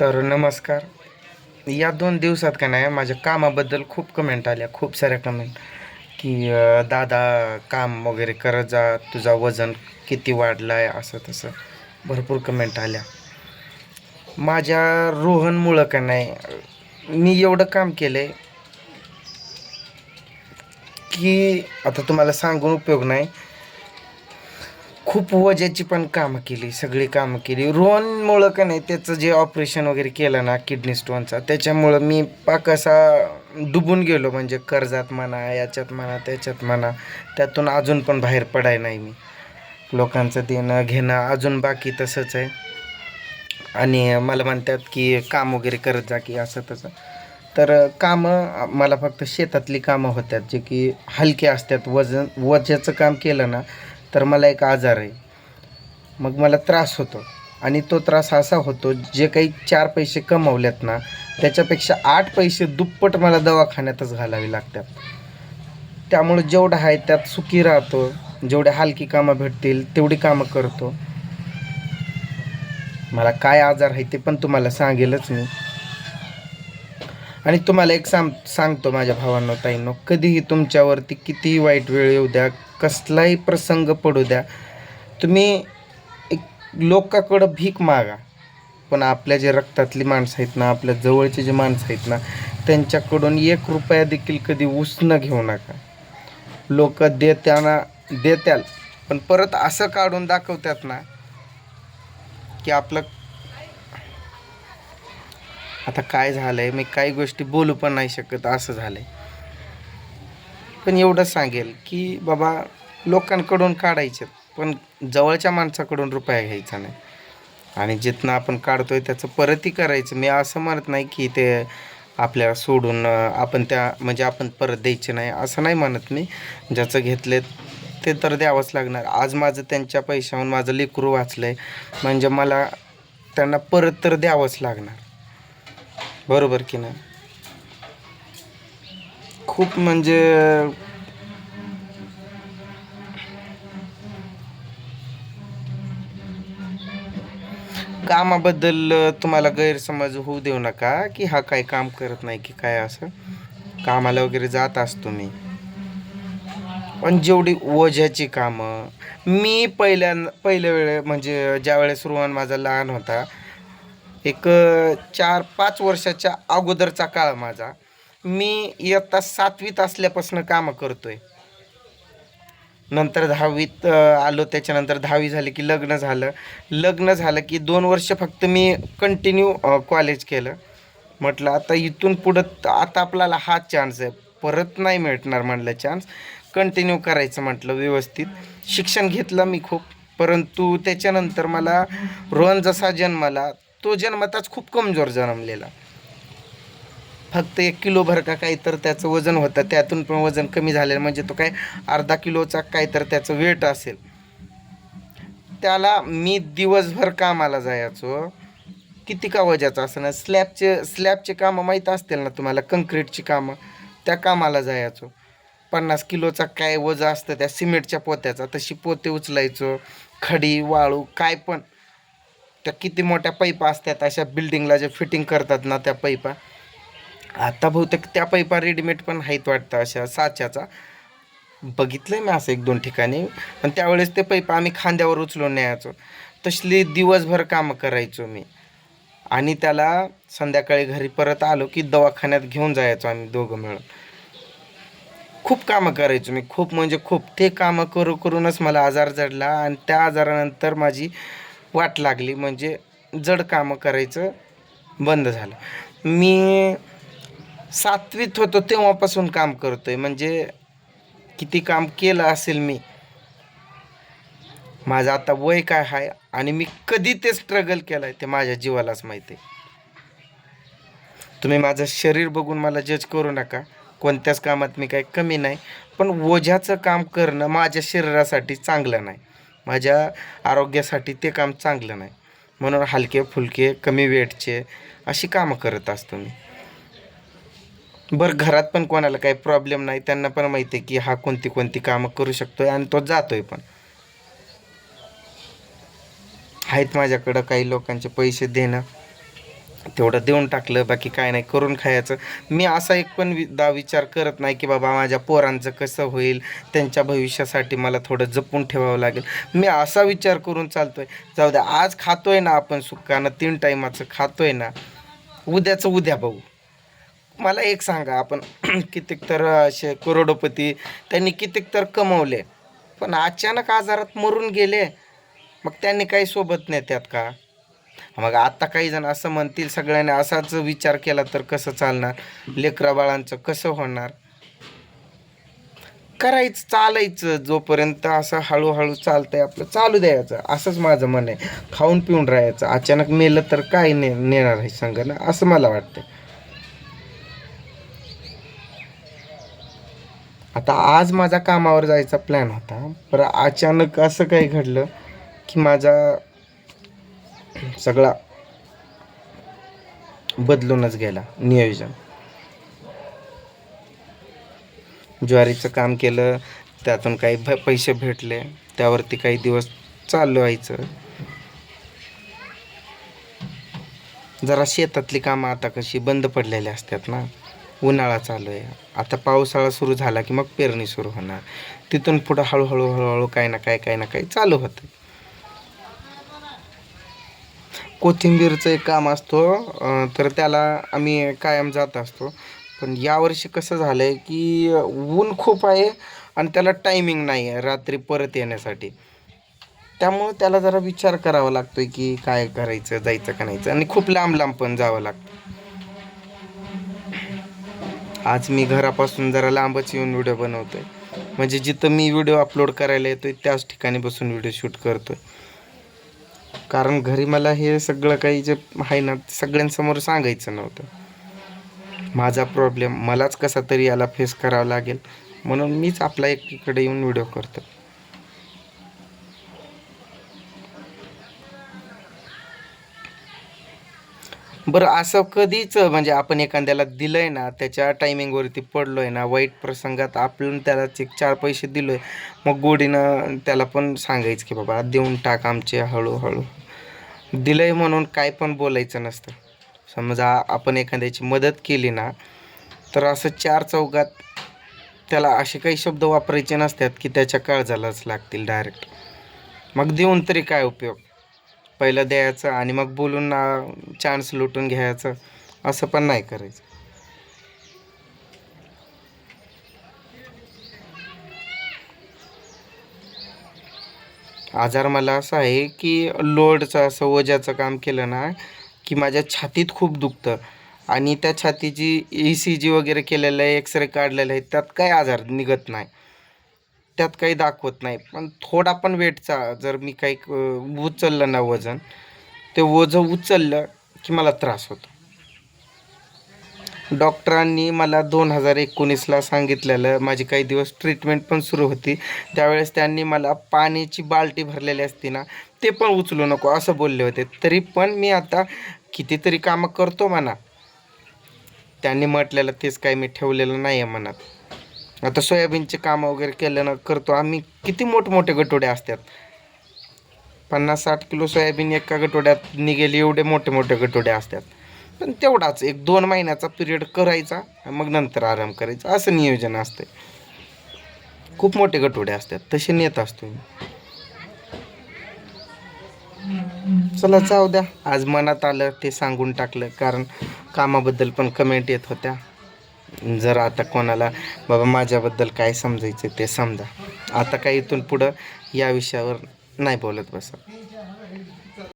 तर नमस्कार. या दोन दिवसात का नाही माझ्या कामाबद्दल खूप कमेंट आल्या खूप साऱ्या कमेंट की दादा काम वगैरे करत जा तुझा वजन किती वाढलं आहे असं तसं भरपूर कमेंट आल्या. माझ्या रोहनमुळं का नाही मी एवढं काम केलं आहे की आता तुम्हाला सांगून उपयोग नाही खूप वजाची पण कामं केली सगळी कामं केली. रोहनमुळं का नाही त्याचं जे ऑपरेशन वगैरे केलं ना किडनी स्टोनचा त्याच्यामुळं मी पाक असा डुबून गेलो. म्हणजे कर्जात म्हणा याच्यात म्हणा त्याच्यात म्हणा त्यातून अजून पण बाहेर पडाय नाही मी. लोकांचं देणं घेणं अजून बाकी तसंच आहे. आणि मला म्हणतात की काम वगैरे करत जा की असं तसं. तर कामं मला फक्त शेतातली कामं होत्यात. जे की हलके असतात वजन वजाचं काम केलं ना तर मला एक आजार आहे. मग मला त्रास होतो. आणि तो त्रास असा होतो जे काही चार पैसे कमावल्यात ना त्याच्यापेक्षा आठ पैसे दुप्पट मला दवाखान्यातच घालावे लागतात. त्यामुळे जेवढं आहे त्यात सुखी राहतो जेवढे हलकी कामं भेटतील तेवढी कामं करतो. मला काय आजार आहे ते पण तुम्हाला सांगेलच मी. आणि तुम्हाला एक सांग सांगतो माझ्या भावांनो ताईंनो कधीही तुमच्यावरती कितीही वाईट वेळ येऊ द्या कसलाही प्रसंग पडू द्या. तुम्ही एक लोकाकडं भीक मागा. पण आपल्या जे रक्तातली माणसं आहेत ना आपल्या जवळचे जे माणसं आहेत ना त्यांच्याकडून एक रुपया देखील कधी उसणं घेऊ नका. लोक देताना देत्याल पण परत असं काढून दाखवतात ना की आपलं आता काय झालं आहे मी काही गोष्टी बोलू पण नाही शकत असं झालं आहे पण एवढं सांगेल की बाबा लोकांकडून काढायचे पण जवळच्या माणसाकडून रुपया घ्यायचा नाही. आणि जिथनं आपण काढतोय त्याचं परतही करायचं. मी असं म्हणत नाही की ते आपल्याला सोडून आपण त्या म्हणजे आपण परत द्यायचे नाही असं नाही म्हणत मी. ज्याचं घेतले ते तर द्यावंच लागणार. आज माझं त्यांच्या पैशाहून माझं लेकरू वाचलं आहे म्हणजे मला त्यांना परत तर द्यावंच लागणार. बरोबर की नाही? खूप म्हणजे कामाबद्दल तुम्हाला गैरसमज होऊ देऊ नका की हा काय काम करत नाही की काय असं. कामाला वगैरे जात असतो मी पण जेवढी ओझ्याची कामं मी पहिल्या पहिल्या वेळे म्हणजे ज्या वेळेस रोहन माझा लहान होता एक चार पाच वर्षाच्या अगोदरचा काळ माझा. मी इयत्ता सातवीत असल्यापासून कामं करतोय. नंतर दहावीत आलो त्याच्यानंतर दहावी झाली की लग्न झालं. लग्न झालं की दोन वर्ष फक्त मी कंटिन्यू कॉलेज केलं. म्हटलं आता इथून पुढं आता आपल्याला हा चान्स आहे. परत नाही मिळणार म्हटलं चान्स कंटिन्यू करायचं म्हटलं व्यवस्थित. शिक्षण घेतलं मी खूप. परंतु त्याच्यानंतर मला रोहन जसा जन्मला तो जन्मताच खूप कमजोर जन्मलेला. फक्त एक किलो भर का काही तर त्याचं वजन होतं. त्यातून पण वजन कमी झालेलं म्हणजे तो काय अर्धा किलोचा काय तर त्याचं वेट असेल. त्याला मी दिवसभर कामाला जायचो. किती का वजाचं असं ना स्लॅबचे स्लॅबचे कामं माहीत असतील ना तुम्हाला कंक्रीटची कामं त्या कामाला जायचो. पन्नास किलोचा काय वजा असतं त्या सिमेंटच्या पोत्याचा तशी पोते उचलायचो. खडी वाळू काय पण. त्या किती मोठ्या पैपा असतात अशा बिल्डिंगला जे फिटिंग करतात ना त्या पाईपा. आता बहुतेक त्या पैपा रेडीमेड पण आहेत वाटतं अशा साच्याचा. बघितलं मी असं एक दोन ठिकाणी पण त्यावेळेस ते पैपा आम्ही खांद्यावर उचलून न्यायचो. तसली दिवसभर कामं करायचो मी. आणि त्याला संध्याकाळी घरी परत आलो की दवाखान्यात घेऊन जायचो आम्ही दोघं मिळून. खूप कामं करायचो मी खूप म्हणजे खूप. ते कामं करू करूनच मला आजार जडला आणि त्या आजारानंतर माझी वाट लागली. म्हणजे जड कामं करायचं बंद झालं. मी सातवीत होतो तेव्हापासून काम करतोय. म्हणजे किती काम केलं असेल मी. माझं आता वय काय आहे आणि मी कधी ते स्ट्रगल केलं आहे ते माझ्या जीवालाच माहिती आहे. तुम्ही माझं शरीर बघून मला जज करू नका. कोणत्याच कामात मी काही कमी नाही. पण ओझ्याचं काम करणं माझ्या शरीरासाठी चांगलं नाही. माझ्या आरोग्यासाठी ते काम चांगलं नाही. म्हणून हलके फुलके कमी वेटचे अशी कामं करत असतो मी. बरं घरात पण कोणाला काही प्रॉब्लेम नाही. त्यांना पण माहिती आहे की हा कोणती कोणती कामं करू शकतोय आणि तो जातोय पण. आहेत माझ्याकडं काही लोकांचे पैसे देणं. तेवढं देऊन टाकलं बाकी काय नाही करून खायचं. मी असा एक पण वि दा विचार करत नाही की बाबा माझ्या पोरांचं कसं होईल त्यांच्या भविष्यासाठी मला थोडं जपून ठेवावं लागेल. मी असा विचार करून चालतोय जाऊ द्या आज खातोय ना आपण सुखानं तीन टायमाचं खातोय ना उद्याचं उद्या बघू. मला एक सांगा आपण कितीक तर असे करोडोपती त्यांनी कितीक तर कमवले पण अचानक आजारात मरून गेले मग त्यांनी काही सोबत नेत्यात का? मग आता काही जण असं म्हणतील सगळ्यांनी असाच विचार केला तर कसं चालणार? लेकरा बाळांचं कसं होणार? करायचं चालायचं जोपर्यंत असं हळूहळू चालतंय आपलं चालू द्यायचं असंच माझं मन आहे. खाऊन पिऊन राहायचं अचानक मेलं तर काय ने नेणार आहे सांगा ना असं मला वाटतं आता आज माझा कामावर जायचा प्लॅन होता पर अचानक असं काही घडलं की माझा सगळा बदलूनच गेला नियोजन. ज्वारीचं काम केलं त्यातून काही भ पैसे भेटले त्यावरती काही दिवस चालू व्हायचं. जरा शेतातली कामं आता कशी बंद पडलेली असतात ना. उन्हाळा चालू आहे. आता पावसाळा सुरू झाला की मग पेरणी सुरू होणार. तिथून पुढं हळूहळू हळूहळू काही ना काय काय ना काही चालू होतं. कोथिंबीरचं एक काम असतो तर त्याला आम्ही कायम जात असतो. पण यावर्षी कसं झालं आहे की ऊन खूप आहे आणि त्याला टायमिंग नाही आहे रात्री परत येण्यासाठी. त्यामुळं त्याला जरा विचार करावा लागतोय की काय करायचं जायचं का नाहीचं. आणि खूप लांब लांब पण जावं लागतं. आज मी घरापासून जरा लांबच येऊन व्हिडिओ बनवतो आहे म्हणजे जिथं मी व्हिडिओ अपलोड करायला येतोय त्याच ठिकाणी बसून व्हिडिओ शूट करतोय. कारण घरी मला हे सगळं काही जे आहे ना सगळ्यांसमोर सांगायचं नव्हतं. माझा प्रॉब्लेम मलाच कसा तरी याला फेस करावा लागेल. म्हणून मीच आपला एकीकडे येऊन व्हिडिओ करतो बरं असं कधीच म्हणजे आपण एखाद्याला दिलंय ना त्याच्या टायमिंगवरती पडलोय ना वाईट प्रसंगात आपण त्याला एक चार पैसे दिलोय मग गोडीनं त्याला पण सांगायचं की बाबा देऊन टाक आमचे हळूहळू. दिलंय म्हणून काय पण बोलायचं नसतं. समजा आपण एखाद्याची मदत केली ना तर असं चार चौकात त्याला असे काही शब्द वापरायचे नसतात की त्याच्या काळजालाच लागतील डायरेक्ट मग देऊन तरी काय उपयोग? पहिलं द्यायचं आणि मग बोलून चान्स लुटून घ्यायचं. असं पण नाही करायचं. आजार मला असा आहे की लोडचं असं वजाचं काम केलं ना की माझ्या छातीत खूप दुखतं. आणि त्या छातीची ई सी जी वगैरे केलेलं आहे एक्सरे काढलेलं आहे त्यात काही आजार निघत नाही. त्यात काही दाखवत नाही. पण थोडा पण वेटचा जर मी काही उचललं ना वजन ते वजन उचललं की मला त्रास होतो. डॉक्टरांनी मला दोन हजार एकोणीसला सांगितलेलं माझी काही दिवस ट्रीटमेंट पण सुरू होती. त्यावेळेस त्यांनी मला पाण्याची बाल्टी भरलेली असते ना ते पण उचलू नको असं बोलले होते. तरी पण मी आता कितीतरी कामं करतो म्हणा. त्यांनी म्हटलेलं तेच काही मी ठेवलेलं नाही आहे मनात आता सोयाबीनचे कामं वगैरे केलं ना करतो. आम्ही किती मोठमोठे गटोडे असतात. पन्नास साठ किलो सोयाबीन एका गटोड्यात निघेल एवढे मोठे मोठे गटोडे असतात. पण तेवढाच एक दोन महिन्याचा पिरियड करायचा मग नंतर आराम करायचा. असं नियोजन असतं खूप मोठे गटोडे असतात. तसे नेत असतो मी. चला जाऊ द्या. आज मनात आलं ते सांगून टाकलं. कारण कामाबद्दल पण कमेंट येत होत्या. जर आता कोणाला बाबा माझ्याबद्दल काय समजायचं ते समजा. आता काही इथून पुढं या विषयावर नाही बोलत बसा